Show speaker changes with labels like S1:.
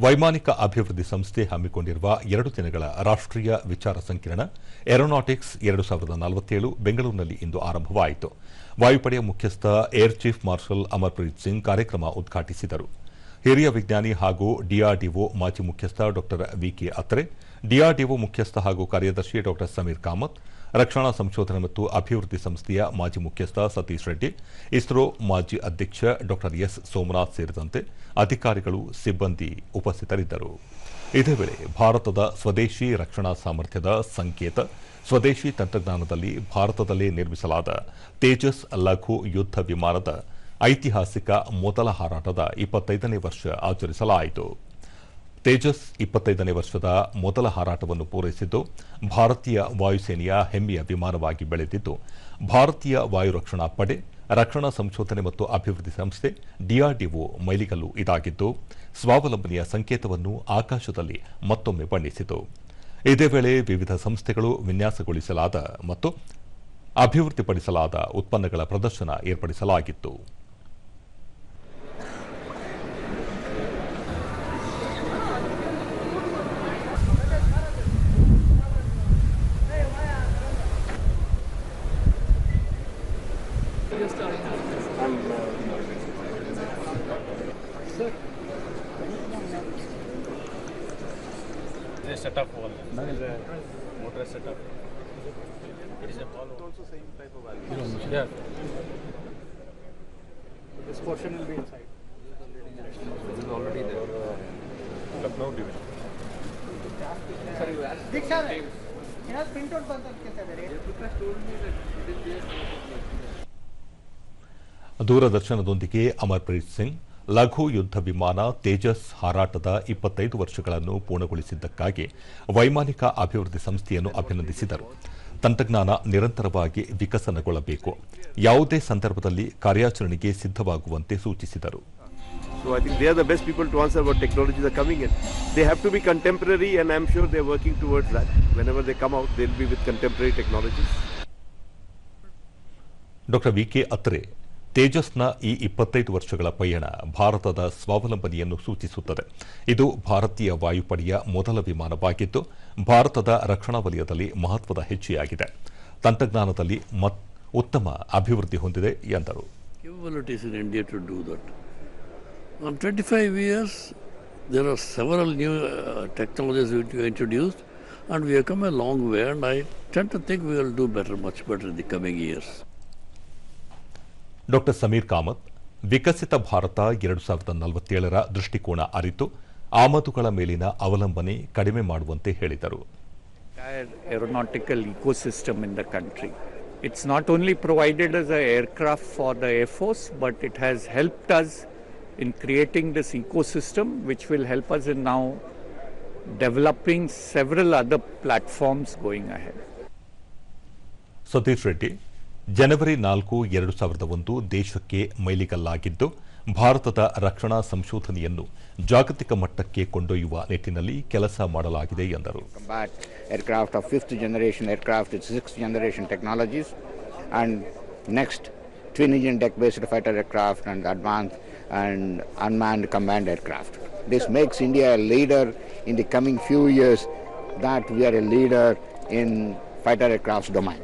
S1: ವೈಮಾನಿಕ ಅಭಿವೃದ್ಧಿ ಸಂಸ್ಥೆ ಹಮ್ಮಿಕೊಂಡಿರುವ ಎರಡು ದಿನಗಳ ರಾಷ್ಟ್ರೀಯ ವಿಚಾರ ಸಂಕಿರಣ, ಏರೋನಾಟಿಕ್ಸ್ ಎರಡು ಸಾವಿರದ ನಲವತ್ತೇಳು ಬೆಂಗಳೂರಿನಲ್ಲಿ ಇಂದು ಆರಂಭವಾಯಿತು. ವಾಯುಪಡೆಯ ಮುಖ್ಯಸ್ಥ air chief marshal Amarpreet Singh ಕಾರ್ಯಕ್ರಮ ಉದ್ಘಾಟಿಸಿದರು. ಹಿರಿಯ ವಿಜ್ಞಾನಿ ಹಾಗೂ ಡಿಆರ್ಡಿಒ ಮಾಜಿ ಮುಖ್ಯಸ್ಥ ಡಾ ವಿಕೆ ಅತ್ರೆ ಡಿಆರ್ಡಿಒ ಮುಖ್ಯಸ್ಥ ಹಾಗೂ ಕಾರ್ಯದರ್ಶಿ ಡಾ ಸಮೀರ್ ಕಾಮತ್ ರಕ್ಷಣಾ ಸಂಶೋಧನೆ ಮತ್ತು ಅಭಿವೃದ್ಧಿ ಸಂಸ್ಥೆಯ ಮಾಜಿ ಮುಖ್ಯಸ್ಥ ಸತೀಶ್ ರೆಡ್ಡಿ, ಇಸ್ರೋ ಮಾಜಿ ಅಧ್ಯಕ್ಷ ಡಾ ಎಸ್ ಸೋಮನಾಥ್ ಸೇರಿದಂತೆ ಅಧಿಕಾರಿಗಳು ಸಿಬ್ಬಂದಿ ಉಪಸ್ಥಿತರಿದ್ದರು. ಇದೇ ವೇಳೆ ಭಾರತದ ಸ್ವದೇಶಿ ರಕ್ಷಣಾ ಸಾಮರ್ಥ್ಯದ ಸಂಕೇತ, ಸ್ವದೇಶಿ ತಂತ್ರಜ್ಞಾನದಲ್ಲಿ ಭಾರತದಲ್ಲೇ ನಿರ್ಮಿಸಲಾದ ತೇಜಸ್ ಲಘು ಯುದ್ಧ ವಿಮಾನದ ಐತಿಹಾಸಿಕ ಮೊದಲ ಹಾರಾಟದ ಇಪ್ಪತ್ತೈದನೇ ವರ್ಷ ಆಚರಿಸಲಾಯಿತು. ತೇಜಸ್ ಇಪ್ಪತ್ತೈದನೇ ವರ್ಷದ ಮೊದಲ ಹಾರಾಟವನ್ನು ಪೂರೈಸಿದ್ದು, ಭಾರತೀಯ ವಾಯುಸೇನೆಯ ಹೆಮ್ಮೆಯ ವಿಮಾನವಾಗಿ ಬೆಳೆದಿದ್ದು, ಭಾರತೀಯ ವಾಯು ರಕ್ಷಣಾ ಪಡೆ, ರಕ್ಷಣಾ ಸಂಶೋಧನೆ ಮತ್ತು ಅಭಿವೃದ್ಧಿ ಸಂಸ್ಥೆ ಡಿಆರ್ಡಿಒ ಮೈಲಿಗಲ್ಲು ಇದಾಗಿದ್ದು, ಸ್ವಾವಲಂಬನೆಯ ಸಂಕೇತವನ್ನು ಆಕಾಶದಲ್ಲಿ ಮತ್ತೊಮ್ಮೆ ಬಣ್ಣಿಸಿತು. ಇದೇ ವೇಳೆ ವಿವಿಧ ಸಂಸ್ಥೆಗಳು ವಿನ್ಯಾಸಗೊಳಿಸಲಾದ ಮತ್ತು ಅಭಿವೃದ್ಧಿಪಡಿಸಲಾದ ಉತ್ಪನ್ನಗಳ ಪ್ರದರ್ಶನ ಏರ್ಪಡಿಸಲಾಗಿತ್ತು.
S2: It is a setup wall. That is a motor setup. It is a ball.
S3: also same type of valve.
S2: Yeah.
S3: This portion will be inside.
S2: This is already there. Lucknow division.
S4: ದೀಕ್ಷಾ ಏನಾದ್ರು printout ಬಂತ ಕೇಳ್ತಿದ್ದಾರೆ
S1: ದೂರದರ್ಶನದೊಂದಿಗೆ ಅಮರ್ಪ್ರೀತ್ ಸಿಂಗ್ ಲಘು ಯುದ್ಧ ವಿಮಾನ ತೇಜಸ್ ಹಾರಾಟದ ಇಪ್ಪತ್ತೈದು ವರ್ಷಗಳನ್ನು ಪೂರ್ಣಗೊಳಿಸಿದ್ದಕ್ಕಾಗಿ ವೈಮಾನಿಕ ಅಭಿವೃದ್ಧಿ ಸಂಸ್ಥೆಯನ್ನು ಅಭಿನಂದಿಸಿದರು ತಂತ್ರಜ್ಞಾನ ನಿರಂತರವಾಗಿ ವಿಕಸನಗೊಳ್ಳಬೇಕು ಯಾವುದೇ ಸಂದರ್ಭದಲ್ಲಿ ಕಾರ್ಯಾಚರಣೆಗೆ ಸಿದ್ಧವಾಗುವಂತೆ ಸೂಚಿಸಿದರು
S5: So I think they are the best people to answer what technologies are coming in. They have to be contemporary, and I'm sure they're working towards that. Whenever they come out, they'll be with contemporary technologies.
S1: Dr. VK Atre ತೇಜಸ್ನ ಈ ಇಪ್ಪತ್ತೈದು ವರ್ಷಗಳ ಪಯಣ ಭಾರತದ ಸ್ವಾವಲಂಬನೆಯನ್ನು ಸೂಚಿಸುತ್ತದೆ ಇದು ಭಾರತೀಯ ವಾಯುಪಡೆಯ ಮೊದಲ ವಿಮಾನವಾಗಿದ್ದು ಭಾರತದ ರಕ್ಷಣಾ ವಲಯದಲ್ಲಿ ಮಹತ್ವದ ಹೆಜ್ಜೆಯಾಗಿದೆ ತಂತ್ರಜ್ಞಾನದಲ್ಲಿ ಉತ್ತಮ ಅಭಿವೃದ್ಧಿ ಹೊಂದಿದೆ ಎಂದರು
S6: capabilities in India to do that. On 25 years, there are several new uh, technologies which were introduced, and we have come a long way. And I tend to think we will do better, much better in the coming years.
S1: ಡಾ ಸಮೀರ್ ಕಾಮತ್ ವಿಕಸಿತ ಭಾರತ ಎರಡು ಸಾವಿರದ ನಲವತ್ತೇಳರ ದೃಷ್ಟಿಕೋನ ಅರಿತು ಆಮದುಗಳ ಮೇಲಿನ ಅವಲಂಬನೆ ಕಡಿಮೆ ಮಾಡುವಂತೆ ಹೇಳಿದರು
S7: entire aeronautical ecosystem in the country. It's not only provided as an aircraft for the Air Force, but it has helped us in creating this ecosystem, which will help us in now developing several other platforms going ahead.
S1: Satish Reddy ಜನವರಿ ನಾಲ್ಕು ಎರಡು ಸಾವಿರದ ಒಂದು ದೇಶಕ್ಕೆ ಮೈಲಿಗಲ್ಲಾಗಿದ್ದು ಭಾರತದ ರಕ್ಷಣಾ ಸಂಶೋಧನೆಯನ್ನು ಜಾಗತಿಕ ಮಟ್ಟಕ್ಕೆ ಕೊಂಡೊಯ್ಯುವ ನಿಟ್ಟಿನಲ್ಲಿ ಕೆಲಸ ಮಾಡಲಾಗಿದೆ ಎಂದರು
S8: fifth generation aircraft technologies and next twin engine deck based fighter aircraft and advanced and unmanned command aircraft. This makes India a leader in the coming few years that we are a leader in fighter aircraft domain.